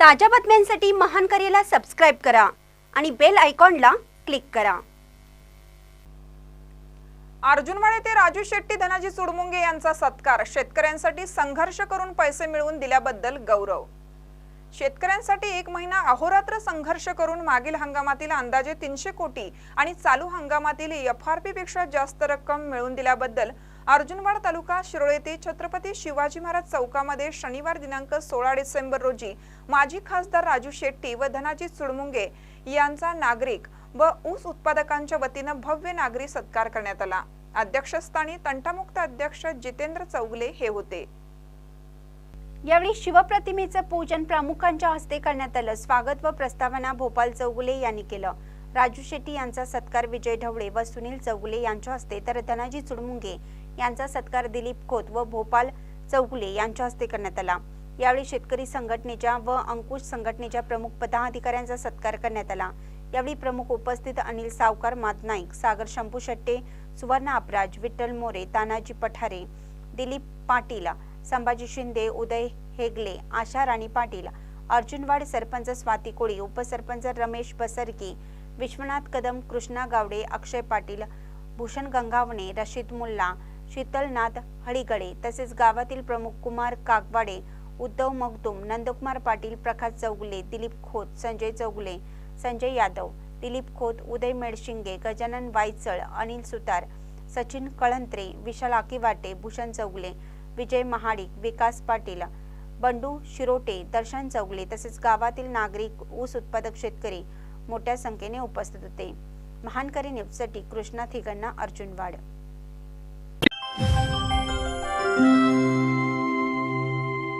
ताज्या बातम्यांसाठी महान करेला सबस्क्राईब करा आणि बेल आयकॉनला क्लिक करा. अर्जुनवाडे ते राजू शेट्टी धनाजी चुडमुंगे यांचा सत्कार. शेतकऱ्यांसाठी संघर्ष करून पैसे मिळवून दिल्याबद्दल गौरव. शेतकऱ्यांसाठी एक महिना अहोरात्र संघर्ष करून मागील हंगामातील अंदाजे तीनशे कोटी आणि चालू हंगामातील एफ आर पी पेक्षा जास्त रक्कम मिळवून दिल्याबद्दल अर्जुनवाड तालुका शिरोळे ते छत्रपती शिवाजी महाराज चौकामध्ये शनिवार दिनांक सोळा डिसेंबर रोजी माजी खासदार राजू शेट्टी व धनाजी चुडमुंगे यांचा नागरिक व ऊस उत्पादकांच्या वतीनं भव्य नागरी सत्कार करण्यात आला. अध्यक्षस्थानी तंटामुक्त अध्यक्ष जितेंद्र चौगले हे होते. यावेळी शिवप्रतिमेचं पूजन प्रमुखांच्या हस्ते करण्यात आलं. स्वागत व प्रस्तावना भोपाल चौगुले यांनी केलं. राजू शेट्टी यांचा सत्कार विजय ढवळे व सुनील चौगुले यांच्या हस्ते. तर धनाजी चुडमुंगे यांचा सत्कार दिलीप खोत व भोपाल चौगुले यांच्या हस्ते करण्यात आला. यावेळी शेतकरी संघटनेच्या व अंकुश संघटनेच्या प्रमुख पदाधिकाऱ्यांचा सत्कार करण्यात आला. यावेळी प्रमुख उपस्थित अनिल सावकार मातनाईक सागर शंभू शेट्टे सुवर्ण अपराज विठ्ठल मोरे तानाजी पठारे दिलीप पाटील संभाजी शिंदे उदय हेगले आशा राणी पाटील अर्जुनवाड सरपंच स्वाती कोळी उपसरपंच रमेश बसरकी विश्वनाथ कदम कृष्णा गावडे अक्षय पाटील भूषण गंगावणे रशीद मुल्ला शीतलनाथ हळीगडे तसेच गावातील प्रमुख कुमार कागवाडे उद्धव मगदुम नंदकुमार पाटील प्रकाश चौगुले दिलीप खोत संजय चौगुले संजय यादव दिलीप खोत उदय मेडशिंगे गजानन वायचळ अनिल सुतार सचिन कळंत्रे विशाल आकिवाटे भूषण चौगुले विजय महाडिक विकास पाटील बंडू शिरोटे दर्शन चौगले तसेच गावातील नागरिक ऊस उत्पादक शेतकरी मोठ्या संख्येने उपस्थित होते. महानकरी न्यूजसाठी कृष्णा थिगण्णा अर्जुनवाड.